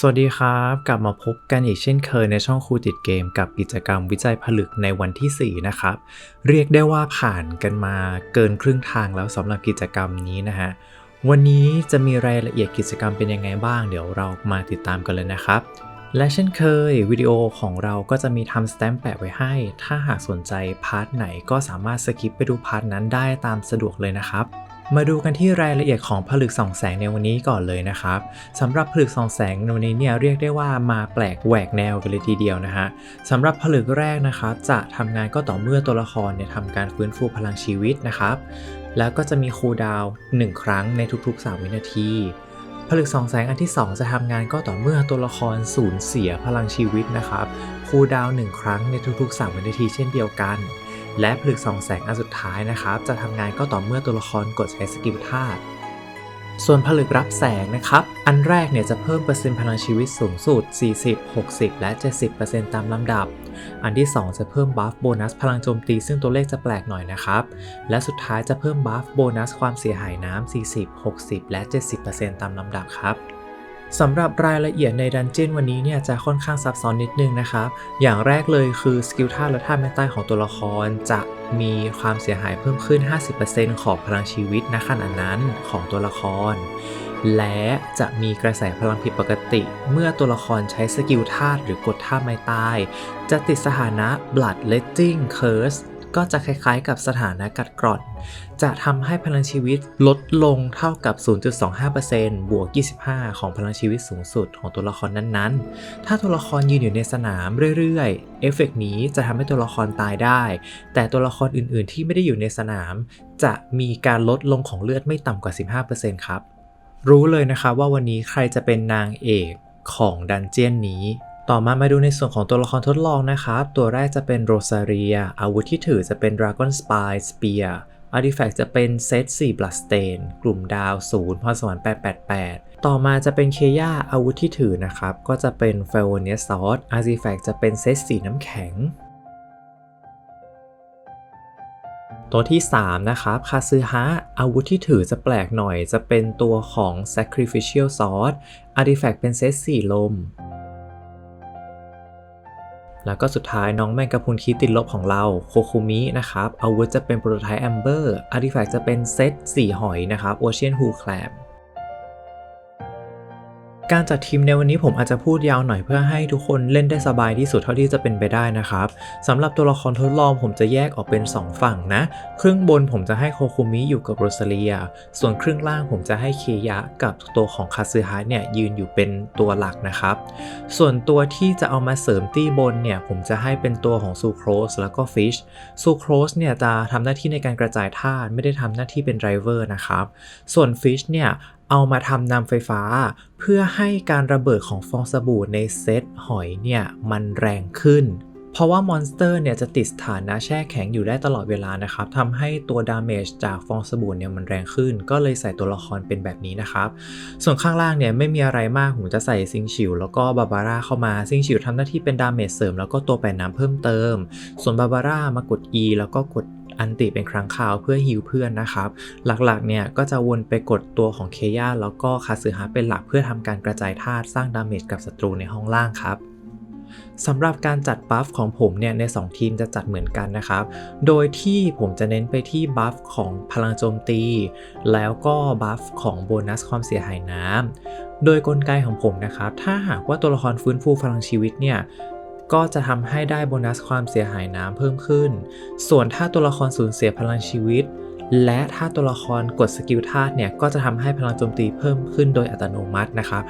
สวัสดีครับ กลับมาพบกันอีกเช่นเคยในช่องครูติดเกม กับกิจกรรมวิจัยผลึกในวันที่ 4 นะครับ เรียกได้ว่าผ่านกันมาเกินครึ่งทางแล้วสำหรับกิจกรรมนี้นะฮะ วันนี้จะมีรายละเอียดกิจกรรมเป็นยังไงบ้าง เดี๋ยวเรามาติดตามกันเลยนะครับ และเช่นเคยวิดีโอของเราก็จะมีทำสแตมป์แปะไว้ให้ ถ้าหากสนใจพาร์ทไหนก็สามารถสกิปไปดูพาร์ทนั้นได้ตามสะดวกเลยนะครับ มาดูกันที่รายละเอียดของผลึกส่องแสงในวันนี้ก่อนเลยนะครับสำหรับผลึกส่องแสงในวันนี้เนี่ยเรียกได้ว่ามาแปลกแหวกแนวกันเลยทีเดียวนะฮะสำหรับผลึกแรกนะครับจะทำงานก็ต่อเมื่อตัวละครเนี่ยทำการฟื้นฟูพลังชีวิตนะครับแล้วก็จะมีคูลดาวน์1ครั้งในทุกๆ 3 วินาที ผลึกสองแสงอันที่ 2 จะทำงานก็ต่อเมื่อตัวละครสูญเสียพลังชีวิตนะครับคูลดาวน์1ครั้งในทุกๆ 3 วินาทีเช่นเดียวกัน และผลึกสองแสงอันสุดท้ายนะครับ จะทำงานก็ต่อเมื่อตัวละครกดใช้สกิลธาตุส่วนผลึกรับแสงนะครับ อันแรกเนี่ยจะเพิ่มเปอร์เซ็นต์พลังชีวิตสูงสุด 40 60 และ 70%ตามลำดับ อันที่ 2 จะเพิ่มบัฟโบนัสพลังโจมตีซึ่งตัวเลขจะแปลกหน่อยนะครับ และสุดท้ายจะเพิ่มบัฟโบนัสความเสียหายน้ำ40 60 และ 70%ตามลำดับครับ สำหรับรายละเอียดในดันเจี้ยนวันนี้เนี่ยจะค่อนข้างซับซ้อนนิดนึงนะครับ อย่างแรกเลยคือสกิลท่าและท่าแม่ใต้ของตัวละครจะมีความเสียหายเพิ่มขึ้น 50%ของพลังชีวิตณขณะนั้นของตัวละคร และจะมีกระแสพลังผิดปกติ เมื่อตัวละครใช้สกิลธาตุหรือกดท่าไม้ใต้จะติดสถานะ blood letting curse ก็จะคล้ายๆ กับสถานะกัดกร่อน จะทำให้พลังชีวิตลดลงเท่ากับ 0.25%บวก 25 ของพลังชีวิตสูงสุดของตัวละครนั้นๆ ถ้าตัวละครยืนอยู่ในสนามเรื่อยๆ เอฟเฟกต์นี้จะทำให้ตัวละครตายได้ แต่ตัวละครอื่นๆ ที่ไม่ได้อยู่ในสนาม จะมีการลดลงของเลือดไม่ต่ำกว่า 15%ครับ รู้เลยนะคะว่าวันนี้ใครจะเป็นนางเอกของดันเจียนนี้ ต่อมามาดูในส่วนของตัวละครทดลองนะครับ ตัวแรกจะเป็นโรซาเรีย อาวุธที่ถือจะเป็น Dragon Spy Spear อาร์ติแฟกต์จะเป็นเซต4 Bloodstain กลุ่มดาว0พรสวรรค์888 ต่อมาจะเป็นเคย่าอาวุธที่ถือนะครับ ก็จะเป็น f a l o n i a Sword อาร์ติแฟกต์จะเป็นเซต4น้ำแข็ง ตัวที่ 3 นะครับ คาซึฮะ อาวุธที่ถือจะแปลกหน่อย จะเป็นตัวของ Sacrificial Sword Artifact เป็นเซต4ลม แล้วก็สุดท้ายน้องแมงกะพรุนคีติดลบของเราโคคุมินะครับอาวุธจะเป็นโปรโตไทป์แอมเบอร์อาร์ติแฟกต์จะเป็นเซต4หอยนะครับโอเชียนฮูแคลม การจัดทีมในวันนี้ผมอาจจะพูดยาวหน่อยเพื่อให้ทุกคนเล่นได้สบายที่สุดเท่าที่จะเป็นไปได้นะครับสำหรับตัวละครทดลองผมจะแยกออกเป็น 2 ฝั่งนะ ครึ่งบนผมจะให้โคคุมิอยู่กับโรซาเลีย ส่วนครึ่งล่างผมจะให้เคยะกับตัวของคาซึฮะเนี่ยยืนอยู่เป็นตัวหลักนะครับ ส่วนตัวที่จะเอามาเสริมตี้บนเนี่ยผมจะให้เป็นตัวของซูโครสแล้วก็ฟิชซูโครสเนี่ยจะทำหน้าที่ในการกระจายธาตุไม่ได้ทำหน้าที่เป็นไดรเวอร์นะครับส่วนฟิชเนี่ย เอามาทำนำไฟฟ้า เพื่อให้การระเบิดของฟองสบู่ในเซตหอยเนี่ยมันแรงขึ้น เพราะว่ามอนสเตอร์เนี่ยจะติดสถานะแช่แข็งอยู่ได้ตลอดเวลานะครับทำให้ตัวดาเมจจากฟองสบู่เนี่ยมันแรงขึ้น ก็เลยใส่ตัวละครเป็นแบบนี้นะครับ ส่วนข้างล่างเนี่ยไม่มีอะไรมากผมจะใส่ซิงชิวแล้วก็บาบาร่าเข้ามาซิงชิวทำหน้าที่เป็นดาเมจเสริมแล้วก็ตัวแปรน้ำเพิ่มเติม ส่วนบาบาร่ามากด E แล้วก็กด อันติเป็นครั้งคราวเพื่อฮิวเพื่อนนะครับ หลักๆเนี่ยก็จะวนไปกดตัวของเคย่าแล้วก็คาซึฮะเป็นหลักเพื่อทำการกระจายธาตุสร้างดาเมจกับศัตรูในห้องล่างครับสำหรับการจัดบัฟของผมเนี่ยใน 2 ทีมจะจัดเหมือนกันนะครับ โดยที่ผมจะเน้นไปที่บัฟของพลังโจมตี แล้วก็บัฟของโบนัสความเสียหายน้ำโดยกลไกของผมนะครับ ถ้าหากว่าตัวละครฟื้นฟูพลังชีวิตเนี่ย ก็จะทำให้ได้โบนัสความเสียหายน้ำเพิ่มขึ้น ส่วนถ้าตัวละครสูญเสียพลังชีวิต และถ้าตัวละครกดสกิลธาตุเนี่ย ก็จะทำให้พลังโจมตีเพิ่มขึ้นโดยอัตโนมัตินะครับ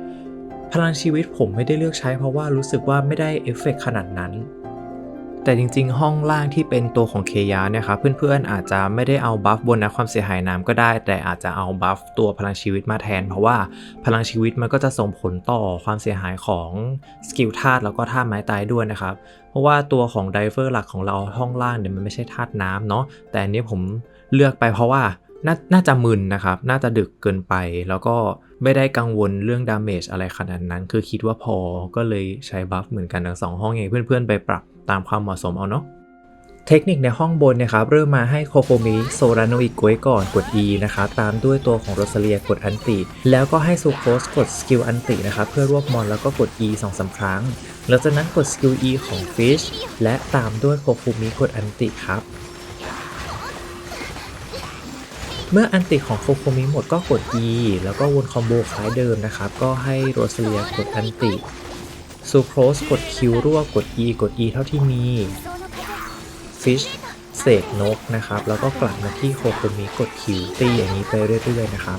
53.5%พลังชีวิตผมไม่ได้เลือกใช้เพราะว่ารู้สึกว่าไม่ได้เอฟเฟกขนาดนั้น แต่จริง ๆ ห้องล่างที่เป็นตัวของเคยาเนี่ยครับเพื่อนๆอาจจะไม่ได้เอาบัฟบนนะความเสียหายน้ำก็ได้ แต่อาจจะเอาบัฟตัวพลังชีวิตมาแทน เพราะว่าพลังชีวิตมันก็จะส่งผลต่อความเสียหายของสกิลธาตุแล้วก็ธาตุไม้ตายด้วยนะครับ เพราะว่าตัวของไดเวอร์หลักของเราห้องล่างเนี่ยมันไม่ใช่ธาตุน้ำเนาะแต่อันนี้ผมเลือกไปเพราะว่านน่าจะมึนนะครับ น่าจะดึกเกินไป แล้วก็ไม่ได้กังวลเรื่องดาเมจอะไรขนาดนั้น คือคิดว่าพอ ก็เลยใช้บัฟเหมือนกันทั้งสองห้องเองเพื่อนๆไปปรับ ตามความเหมาะสมเอาเนาะเทคนิคในห้องบนนะครับเริ่มมาให้โคโคมิโซราโนอิกวยก่อนกด E นะครับตามด้วยตัวของโรซาเลียกดอันติ แล้วก็ให้ซูโคสกดสกิลอันตินะครับเพื่อรวบมอนแล้วก็กด E 2อสาครั้ง หลังจากนั้นกดสกิล E ของฟิชและตามด้วยโคโคมิกดอันติครับเมื่ออันติของโคโคมิหมดก็กด E แล้วก็วนคอมโบคล้ายเดิมนะครับ ก็ให้โรซาเลียกดอันติ ซูโคสกด Q รวกด E กด E เท่าที่มีฟิชเสกนกนะครับ แล้วก็กลับมาที่โคโคมิกดคิวตีอย่างนี้ไปเรื่อยๆนะครับ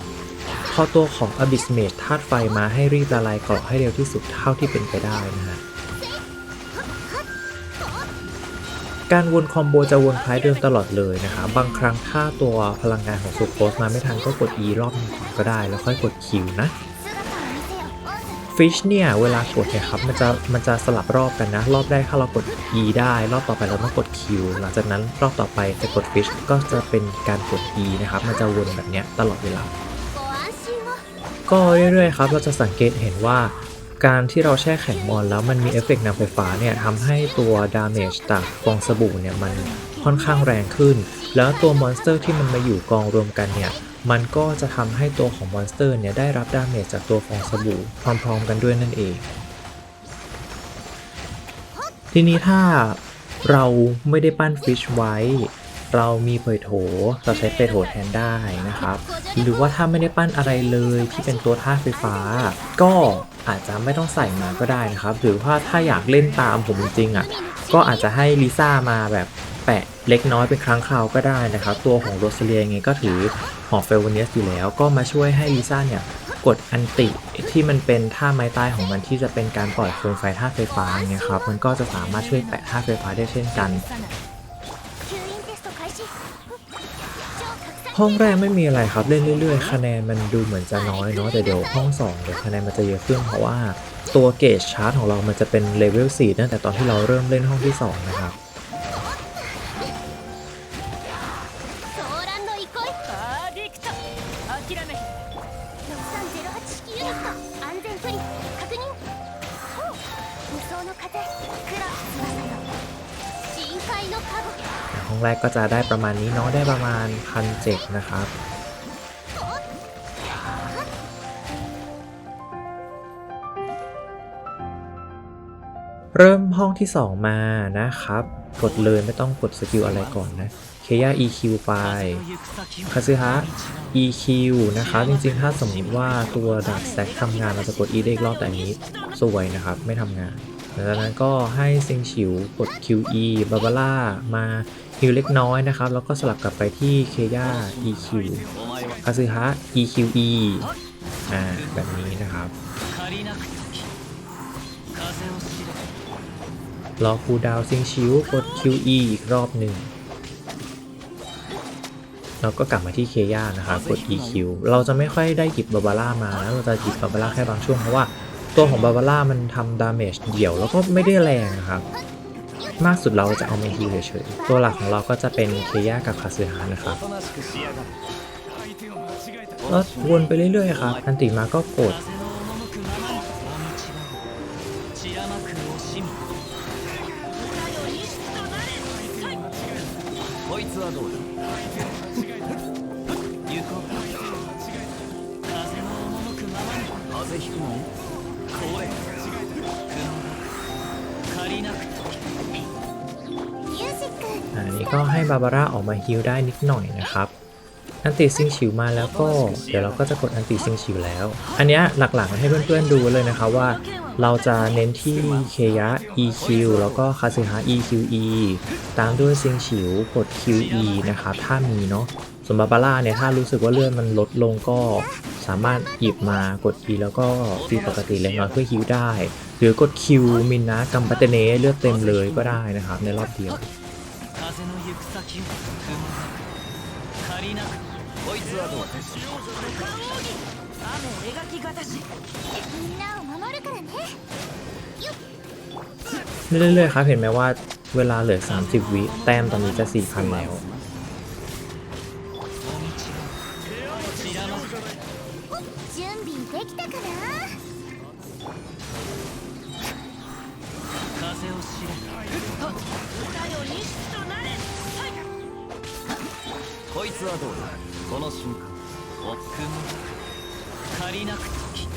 พอตัวของ Abyss Mage ธาตุไฟมาให้รีบละลายเกราะให้เร็วที่สุดเท่าที่เป็นไปได้นะฮะการวนคอมโบจะวนคล้ายเดิมตลอดเลยนะครับบางครั้งถ้าตัวพลังงานของซูโคสมาไม่ทันก็กด E รอบหนึงก่อนก็ได้แล้วค่อยกด Q นะ ฟิชเนี่ย เวลากดเนี่ยครับ มันจะมันจะสลับรอบกันนะ รอบแรกถ้าเรากด E ได้ รอบต่อไปเราต้องกด Q หลังจากนั้นรอบต่อไปจะกดฟิชก็จะเป็นการกด E นะครับ มันจะวนแบบเนี้ยตลอดเวลา ก็เรื่อยๆครับ เราจะสังเกตเห็นว่าการที่เราแช่แข็งมอนแล้วมันมีเอฟเฟกต์นำไฟฟ้าเนี่ยทำให้ตัวดาเมจจากฟองสบู่เนี่ยมันค่อนข้างแรงขึ้น แล้วตัวมอนสเตอร์ที่มันมาอยู่กองรวมกันเนี่ย มันก็จะทำให้ตัวของมอนสเตอร์เนี่ยได้รับดาเมจจากตัวฟองสบู่พร้อมๆกันด้วยนั่นเอง ทีนี้ถ้าเราไม่ได้ปั้นฟิชไว้ เรามีเผยโถ เราใช้เปโถแทนได้นะครับ หรือว่าถ้าไม่ได้ปั้นอะไรเลยที่เป็นตัวธาตุไฟฟ้า ก็อาจจะไม่ต้องใส่มาก็ได้นะครับ หรือว่าถ้าอยากเล่นตามผมจริงๆอะ ก็อาจจะให้ลิซ่ามาแบบแปะเล็กน้อยเป็นครั้งคราวก็ได้นะครับ ตัวของโรสเลียไงก็ถือ หอกเฟลวเนียสอยู่แล้ว ก็มาช่วยให้ลิซ่าเนี่ยกดอันติที่มันเป็นท่าไม้ตายของมันที่จะเป็นการปล่อยโคมไฟธาไฟฟ้าเนี่ยครับมันก็จะสามารถช่วยแปะธาไฟฟ้าได้เช่นกัน ห้องแรกไม่มีอะไรครับเล่นเรื่อย ๆ คะแนนมันดูเหมือนจะน้อยเนาะแต่เดี๋ยวห้อง2เดี๋ยวคะแนนมันจะเยอะขึ้นเพราะว่าตัวเกจชาร์ตของเรามันจะเป็นเลเวล4ตั้งแต่ตอนที่เราเริ่มเล่นห้องที่ 2 นะครับ 諦め6308式ユニット安全距離確認ほう無双の風クラス翼よ深海のカゴ ห้องแรกก็จะได้ประมาณนี้เนาะได้ประมาณพันเนะครับ เริ่มห้องที่ 2 มานะครับ กดเลยไม่ต้องกดสกิลอะไรก่อนนะเค เคย่า EQ ไปคาซึฮะ EQ นะครับจริงๆ ถ้าสมมติว่าตัวดักแซกทำงานเราจะกด E ได้อีกรอบแต่อันนี้สวยนะครับ ไม่ทำงานหลังจากนั้นก็ให้เซิงฉิวกด QE บาบาร่ามาฮิวเล็กน้อยนะครับ แล้วก็สลับกลับไปที่เคย่า EQ คาซึฮะ EQE อ่าแบบนี้นะครับรอคูดาวซิงชิวกด QE อีกรอบหนึ่ง แล้วก็กลับมาที่เคย่านะครับ กด EQ เราจะไม่ค่อยได้หยิบบาบาร่ามานะเราจะหยิบบาบาร่าแค่บางช่วง เพราะว่าตัวของบาบาร่ามันทำดาเมจเดี่ยวแล้วก็ไม่ได้แรงนะครับ มากสุดเราจะเอามาฮิวเฉยๆ ตัวหลักของเราก็จะเป็นเคย่ากับคาซึฮะนะครับ おとなしくしやがるก็วนไปเรื่อยๆครับ อันติมาก็กด 風の赴くままに大道は散らまく惜しみこいつはどうだ 風邪ひくのこれ借りなく時ミュージック อันนี้ก็ให้บาบาร่าออกมาฮิลได้นิดหน่อยนะครับ อันติซิงฉิวมาแล้วก็เดี๋ยวเราก็จะกดอันติซิงฉิวแล้ว อันเนี้ยหลักๆให้เพื่อนๆดูเลยนะครับว่า เราจะเน้นที่เคยะ EQ แล้วก็คาซึฮะ EQE ตามด้วยซิงฉิวกด QE นะครับถ้ามีเนาะส่วนบาบาร่าเนี่ยถ้ารู้สึกว่าเลือดมันลดลงก็ สามารถหยิบมากด E แล้วก็ฟีปกติเล็กน้อยเพื่อฮิวได้ หรือกดคิวมินนะกัมปัตเนเลือดเต็มเลยก็ได้นะครับ ในรอบเดียวเรื่อยๆครับ เห็นไหมว่าเวลาเหลือ 30 วิแต้มตอนนี้จะ4,000แล้ว はどうだこの瞬間お雲なく借りなく時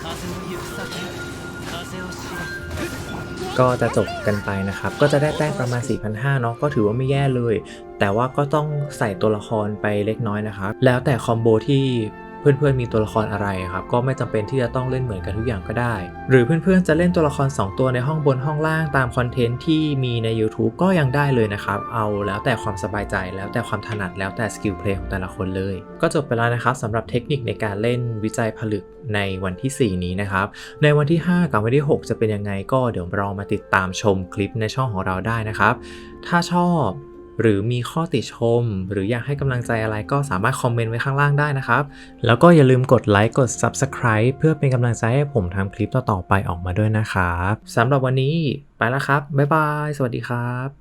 風の行く先を風を知れ ก็จะจบกันไปนะครับ ก็จะได้แต้มประมาณ 4,500เนาะ ก็ถือว่าไม่แย่เลย แต่ว่าก็ต้องใส่ตัวละครไปเล็กน้อยนะครับ แล้วแต่คอมโบที่ เพื่อนๆมีตัวละครอะไรครับก็ไม่จำเป็นที่จะต้องเล่นเหมือนกันทุกอย่างก็ได้ หรือเพื่อนๆจะเล่นตัวละคร 2 ตัวในห้องบนห้องล่างตามคอนเทนต์ที่มีใน YouTube ก็ยังได้เลยนะครับ เอาแล้วแต่ความสบายใจแล้วแต่ความถนัดแล้วแต่สกิลเพลย์ของแต่ละคนเลย ก็จบไปแล้วนะครับสำหรับเทคนิคในการเล่นวิจัยผลึกในวันที่ 4 นี้นะครับ ในวันที่ 5 กับวันที่ 6 จะเป็นยังไงก็เดี๋ยวเรามาติดตามชมคลิปในช่องของเราได้นะครับ ถ้าชอบ หรือมีข้อติชม หรืออยากให้กำลังใจอะไรก็สามารถคอมเมนต์ไว้ข้างล่างได้นะครับ แล้วก็อย่าลืมกดไลค์กด Subscribe เพื่อเป็นกำลังใจให้ผมทำคลิปต่อๆไปออกมาด้วยนะครับสำหรับวันนี้ไปแล้วครับ บ๊ายบาย สวัสดีครับ